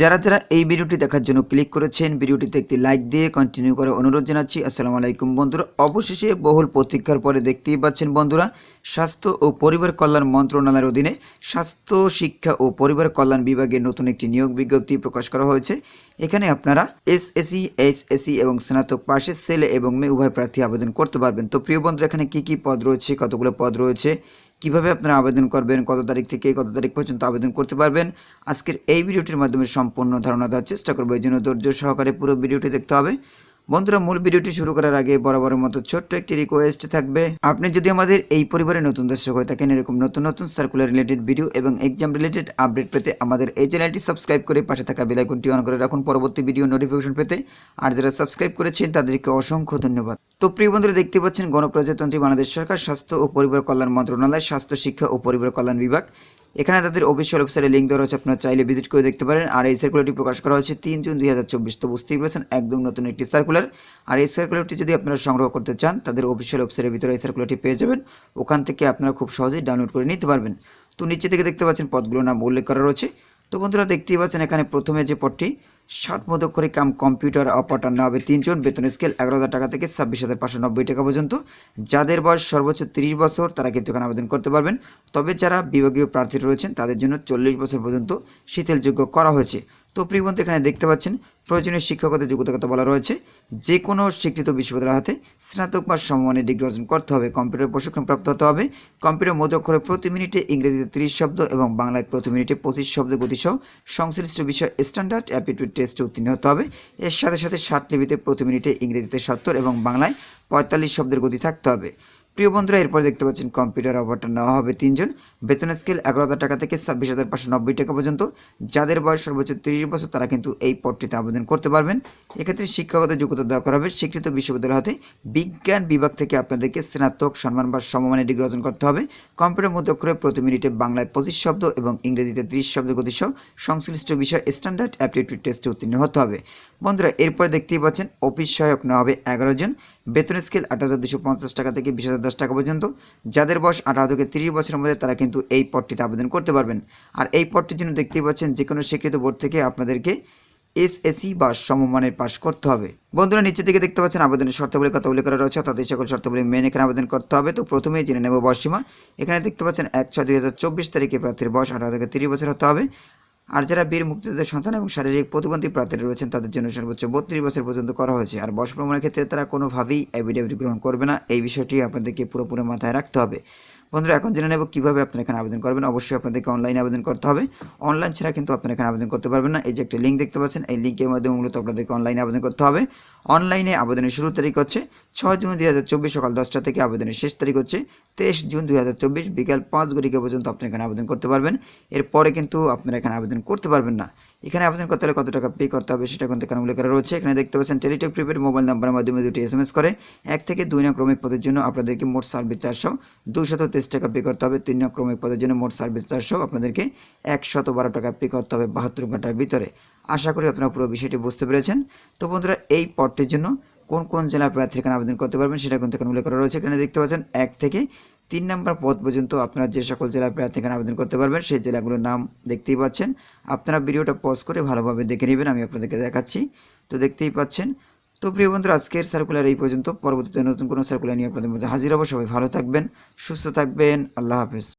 যারা যারা এই ভিডিওটি দেখার জন্য ক্লিক করেছেন, ভিডিওটিতে একটি লাইক দিয়ে কন্টিনিউ করে অনুরোধ জানাচ্ছি। আসসালামু আলাইকুম বন্ধুরা। অবশেষে বহুল প্রতীক্ষার পরে দেখতেই পাচ্ছেন বন্ধুরা, স্বাস্থ্য ও পরিবার কল্যাণ মন্ত্রণালয়ের অধীনে স্বাস্থ্য, শিক্ষা ও পরিবার কল্যাণ বিভাগে নতুন একটি নিয়োগ বিজ্ঞপ্তি প্রকাশ করা হয়েছে। এখানে আপনারা এসএসসি, এইচএসসি এবং স্নাতক পাশে ছেলে এবং মেয়ে উভয় প্রার্থী আবেদন করতে পারবেন। তো প্রিয় বন্ধুরা, এখানে কি কি পদ রয়েছে, কতগুলো পদ রয়েছে কীভাবে আপনারা আবেদন করবেন, কত তারিখ থেকে কত তারিখ পর্যন্ত আবেদন করতে পারবেন, আজকের এই ভিডিওটির মাধ্যমে সম্পূর্ণ ধারণা দেওয়ার চেষ্টা করব। এই জন্য ধৈর্য সহকারে পুরো ভিডিওটি দেখতে হবে। বন্ধুরা, মূল ভিডিওটি শুরু করার আগে বরাবরের মতো ছোট্ট একটি রিকোয়েস্ট থাকবে। আপনি যদি আমাদের এই পরিবারের নতুন দর্শক হয়ে থাকেন, এরকম নতুন নতুন সার্কুলার রিলেটেড ভিডিও এবং এক্সাম রিলেটেড আপডেট পেতে আমাদের এই চ্যানেলটি সাবস্ক্রাইব করে পাশে থাকা বেলাইকনটি অন করে রাখুন। পরবর্তী ভিডিও নোটিফিকেশন পেতে আর যারা সাবস্ক্রাইব করেছেন, তাদেরকে অসংখ্য ধন্যবাদ। তো প্রিয় বন্ধুরা, দেখতে পাচ্ছেন গণপ্রজাতন্ত্রী বাংলাদেশ সরকার, স্বাস্থ্য ও পরিবার কল্যাণ মন্ত্রণালয়, স্বাস্থ্য শিক্ষা ও পরিবার কল্যাণ বিভাগ। এখানে তাদের অফিসিয়াল ওয়েবসাইটে লিঙ্ক দেওয়া হচ্ছে আপনারা চাইলে ভিজিট করে দেখতে পারেন। আর এই সার্কুলারটি প্রকাশ করা হয়েছে তিন জুন দুই হাজার চব্বিশ, তো বুঝতেই পারছেন, একদম নতুন একটি সার্কুলার আর এই সার্কুলারটি যদি আপনারা সংগ্রহ করতে চান, তাদের অফিসিয়াল ওয়েবসাইটের ভিতরে এই সার্কুলারটি পেয়ে যাবেন। ওখান থেকে আপনারা খুব সহজেই ডাউনলোড করে নিতে পারবেন। তো নিচে থেকে দেখতে পাচ্ছেন পদগুলোর নাম উল্লেখ করা রয়েছে। তো বন্ধুরা, দেখতেই পাচ্ছেন এখানে প্রথমে যে পদটি ষাট মতো করে কাম কম্পিউটার অপারেটর নেওয়া হবে তিনজন, বেতন স্কেল এগারো হাজার টাকা থেকে ছাব্বিশ হাজার পাঁচশো নব্বই টাকা পর্যন্ত। যাদের বয়স সর্বোচ্চ তিরিশ বছর, তারা কিন্তু এখানে আবেদন করতে পারবেন। তবে যারা বিভাগীয় প্রার্থী রয়েছেন, তাদের জন্য চল্লিশ বছর পর্যন্ত শীতলযোগ্য করা হয়েছে। তো প্রিয়বন্ধু, এখানে দেখতে পাচ্ছেন, প্রয়োজনীয় শিক্ষকতার যোগ্যতার কথা বলা রয়েছে। যে কোনো স্বীকৃত বিশ্ববিদ্যালয় হাতে স্নাতক বা সমমানের ডিগ্রি অর্জন করতে হবে। কম্পিউটার প্রশিক্ষণ প্রাপ্ত হতে হবে। কম্পিউটার মধ্যক্ষরে প্রতি মিনিটে ইংরেজিতে তিরিশ শব্দ এবং বাংলায় প্রতি মিনিটে পঁচিশ শব্দ গতিসহ সংশ্লিষ্ট বিষয় স্ট্যান্ডার্ড অ্যাপিটিউড টেস্টে উত্তীর্ণ হতে হবে। এর সাথে সাথে ষাট লিপিতে প্রতি মিনিটে ইংরেজিতে সত্তর এবং বাংলায় পঁয়তাল্লিশ শব্দের গতি থাকতে হবে। প্রিয় বন্ধুরা, এরপর দেখতে পাচ্ছেন কম্পিউটার অপারেটর নেওয়া হবে তিনজন। বেতন স্কেল এগারো হাজার টাকা থেকে ছাব্বিশ হাজার পাঁচশো নব্বই টাকা পর্যন্ত। যাদের বয়স সর্বোচ্চ তিরিশ বছর, তারা কিন্তু এই পদটিতে আবেদন করতে পারবেন। এক্ষেত্রে শিক্ষাগত যোগ্যতা দেওয়া করা হবে। স্বীকৃত বিশ্ববিদ্যালয় হতে বিজ্ঞান বিভাগ থেকে আপনাদেরকে স্নাতক সম্মান বা সমমানের ডিগ্রি অর্জন করতে হবে। কম্পিউটার মধ্যে অক্ষরে প্রতি মিনিটে বাংলায় পঁচিশ শব্দ এবং ইংরেজিতে ত্রিশ শব্দ গতিসহ সংশ্লিষ্ট বিষয় স্ট্যান্ডার্ড অ্যাপটিটিউড টেস্টে উত্তীর্ণ হতে হবে। বন্ধুরা, এরপরে দেখতেই পাচ্ছেন, অফিস সহায়ক নেওয়া হবে এগারো জন। বেতন স্কেল আট হাজার দুশো পঞ্চাশ টাকা থেকে বিশ হাজার দশ টাকা পর্যন্ত। যাদের বয়স আঠারো থেকে তিরিশ বছরের মধ্যে, তারা কিন্তু এই পদটিতে আবেদন করতে পারবেন। আর এই পদটির জন্য দেখতেই পাচ্ছেন যে কোনো স্বীকৃত বোর্ড থেকে আপনাদেরকে এসএসসি বা সমমানের পাস করতে হবে। বন্ধুরা নিচে দিকে দেখতে পাচ্ছেন, আবেদনের শর্তাবলী কথা উল্লেখ করা রয়েছে তাদের সকল শর্তাবলী মেনে এখানে আবেদন করতে হবে। তো প্রথমেই জেনে নেব বয়সীমা এখানে দেখতে পাচ্ছেন, এক ছয় দুই হাজার চব্বিশ তারিখে প্রার্থীর বয়স আঠারো থেকে তিরিশ বছর হতে হবে। আর যারা বীর মুক্তিযোদ্ধা সন্তান এবং শারীরিক প্রতিবন্ধী প্রার্থীরা রয়েছেন, তাদের জন্য সর্বোচ্চ বত্রিশ বছর পর্যন্ত করা হয়েছে। আর বয়স প্রমাণের ক্ষেত্রে তারা কোনোভাবেই অ্যাভিডেভিট গ্রহণ করবে না। এই বিষয়টি আপনাদেরকে পুরোপুরি মাথায় রাখতে হবে। বন্ধুরা, এখন জেনে নেব কীভাবে আপনারা এখানে আবেদন করবেন। অবশ্যই আপনাদেরকে অনলাইনে আবেদন করতে হবে। অনলাইন ছাড়া কিন্তু আপনারা এখানে আবেদন করতে পারবেন না। এই যে একটা লিঙ্ক দেখতে পাচ্ছেন, এই লিঙ্কের মাধ্যমে মূলত আপনাদেরকে অনলাইনে আবেদন করতে হবে। অনলাইনে আবেদনের শুরু তারিখ হচ্ছে ছয় জুন দুই হাজার চব্বিশ সকাল দশটা থেকে আবেদনের শেষ তারিখ হচ্ছে তেইশ জুন দুই হাজার চব্বিশ বিকাল পাঁচ ঘটিকা পর্যন্ত আপনি এখানে আবেদন করতে পারবেন। এরপরে কিন্তু আপনারা এখানে আবেদন করতে পারবেন না। এখানে আবেদন করতে হলে কত টাকা পে করতে হবে সেটা কিন্তু এখানে উল্লেখ করা রয়েছে। এখানে দেখতে পাচ্ছেন টেলিটক প্রিপেড মোবাইল নাম্বারের মাধ্যমে দুটি এস এম এস করে। এক থেকে দুই নং ক্রমিক পদের জন্য আপনাদেরকে মোট সার্ভিস চারশো দুশত তেইশ টাকা পে করতে হবে। তিন নং ক্রমিক পদের জন্য মোট সার্ভিস চারশো, আপনাদেরকে একশত বারো টাকা পে করতে হবে বাহাত্তর ঘণ্টার ভিতরে। আশা করি আপনারা পুরো বিষয়টি বুঝতে পেরেছেন। তো বন্ধুরা, এই পদটির জন্য কোন কোন জেলার প্রার্থী এখানে আবেদন করতে পারবেন সেটা কিন্তু এখানে উল্লেখ করা রয়েছে। এখানে দেখতে পাচ্ছেন এক থেকে তিন নম্বর পদ পর্যন্ত আপনারা যে সকল জেলা প্রার্থী এখানে আবেদন করতে পারবেন, সেই জেলাগুলোর নাম দেখতেই পাচ্ছেন। আপনারা ভিডিওটা পজ করে ভালোভাবে দেখে নেবেন, আমি আপনাদেরকে দেখাচ্ছি। তো দেখতেই পাচ্ছেন। তো প্রিয় বন্ধুরা, আজকের সার্কুলার এই পর্যন্ত। পরবর্তীতে নতুন কোনো সার্কুলার নিয়ে আপনাদের মধ্যে হাজির হব। সবাই ভালো থাকবেন, সুস্থ থাকবেন। আল্লাহ হাফেজ।